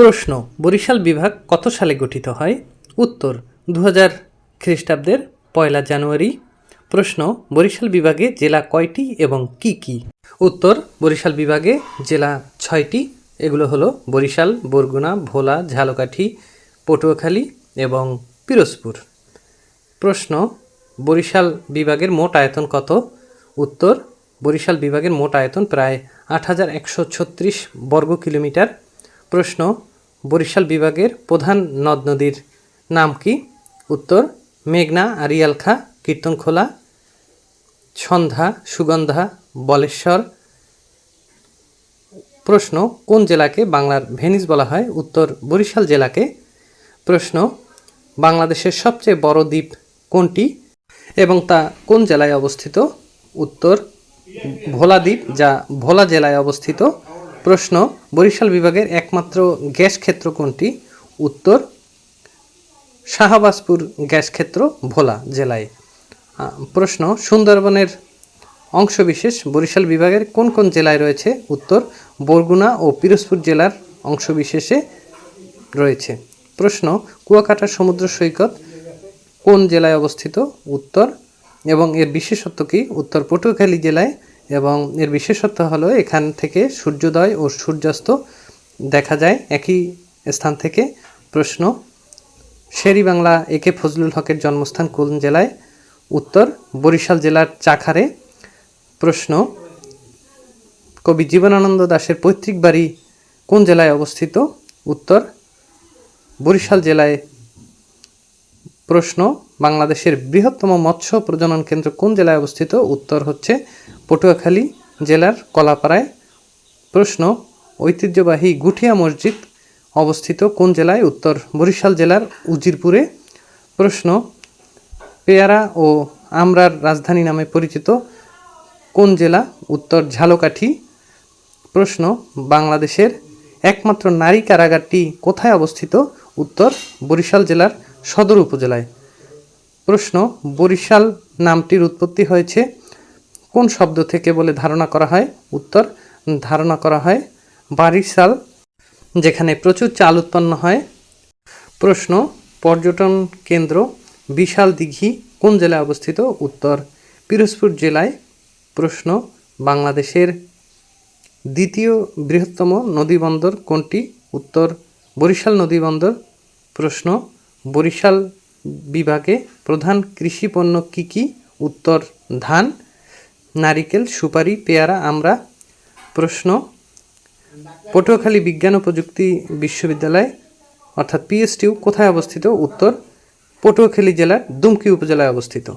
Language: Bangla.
প্রশ্ন, বরিশাল বিভাগ কত সালে গঠিত হয়? উত্তর দু হাজার খ্রিস্টাব্দের পয়লা জানুয়ারি। প্রশ্ন, বরিশাল বিভাগে জেলা কয়টি এবং কি কি? উত্তর, বরিশাল বিভাগে জেলা ছয়টি। এগুলো হলো বরিশাল, বরগুনা, ভোলা, ঝালকাঠি, পটুয়াখালী এবং পিরোজপুর। প্রশ্ন, বরিশাল বিভাগের মোট আয়তন কত? উত্তর, বরিশাল বিভাগের মোট আয়তন প্রায় আট হাজার একশো ছত্রিশ বর্গ কিলোমিটার প্রশ্ন বরিশাল বিভাগের প্রধান নদ নদীর নাম কি? উত্তর, মেঘনা আরিয়ালখা কীর্তনখোলা সন্ধ্যা সুগন্ধা, বলেশ্বর। প্রশ্ন, কোন জেলাকে বাংলার ভেনিস বলা হয়? উত্তর, বরিশাল জেলাকে। প্রশ্ন, বাংলাদেশের সবচেয়ে বড় দ্বীপ কোনটি? এবং তা কোন জেলায় অবস্থিত? উত্তর, ভোলা দ্বীপ, যা ভোলা জেলায় অবস্থিত। প্রশ্ন, বরিশাল বিভাগের একমাত্র গ্যাস ক্ষেত্র কোনটি? উত্তর, শাহবাজপুর গ্যাস ক্ষেত্র, ভোলা জেলায়। প্রশ্ন, সুন্দরবনের অংশবিশেষ বরিশাল বিভাগের কোন কোন জেলায় রয়েছে? উত্তর, বরগুনা ও পিরোজপুর জেলার অংশবিশেষে রয়েছে। প্রশ্ন, কুয়াকাটা সমুদ্র সৈকত কোন জেলায় অবস্থিত? উত্তর, এবং এর বিশেষত্ব কি? উত্তর, পটুয়াখালী জেলায় এবং এর বিশেষত্ব হলো এখান থেকে সূর্যোদয় ও সূর্যাস্ত দেখা যায় একই স্থান থেকে। প্রশ্ন, শেরি বাংলা একে ফজলুল হকের জন্মস্থান কোন জেলায়? উত্তর, বরিশাল জেলার চাখারে। প্রশ্ন, কবি জীবনানন্দ দাশের পৈতৃক বাড়ি কোন জেলায় অবস্থিত? উত্তর, বরিশাল জেলায়। প্রশ্ন, বাংলাদেশের বৃহত্তম মৎস্য প্রজনন কেন্দ্র কোন জেলায় অবস্থিত? উত্তর হচ্ছে পটুয়াখালী জেলার কলাপাড়ায় প্রশ্ন, ঐতিহ্যবাহী গুঠিয়া মসজিদ অবস্থিত কোন জেলায়? উত্তর, বরিশাল জেলার উজিরপুরে। প্রশ্ন, পেয়ারা ও আমরার রাজধানী নামে পরিচিত কোন জেলা? উত্তর, ঝালকাঠি। প্রশ্ন, বাংলাদেশের একমাত্র নারী কারাগারটি কোথায় অবস্থিত? উত্তর, বরিশাল জেলার সদর উপজেলায়। প্রশ্ন, বরিশাল নামটির উৎপত্তি হয়েছে কোন শব্দ থেকে বলে ধারণা করা হয়? উত্তর, ধারণা করা হয় বারিশাল, যেখানে প্রচুর চাল উৎপন্ন হয়। প্রশ্ন, পর্যটন কেন্দ্র, বিশাল দিঘি, কোন জেলায় অবস্থিত? উত্তর, পিরোজপুর জেলায়। প্রশ্ন, বাংলাদেশের দ্বিতীয় বৃহত্তম নদীবন্দর কোনটি? উত্তর, বরিশাল নদীবন্দর প্রশ্ন, বরিশাল বিভাগে প্রধান কৃষি পণ্য কী কী? উত্তর, ধান। নারিকেল, সুপারি, পেয়ারা, আমরা প্রশ্ন। পটুয়াখালী বিজ্ঞান ও প্রযুক্তি বিশ্ববিদ্যালয়, অর্থাৎ পিএসটিউ কোথায় অবস্থিত? উত্তর, পটুয়াখালী জেলার দুমকি উপজেলায় অবস্থিত।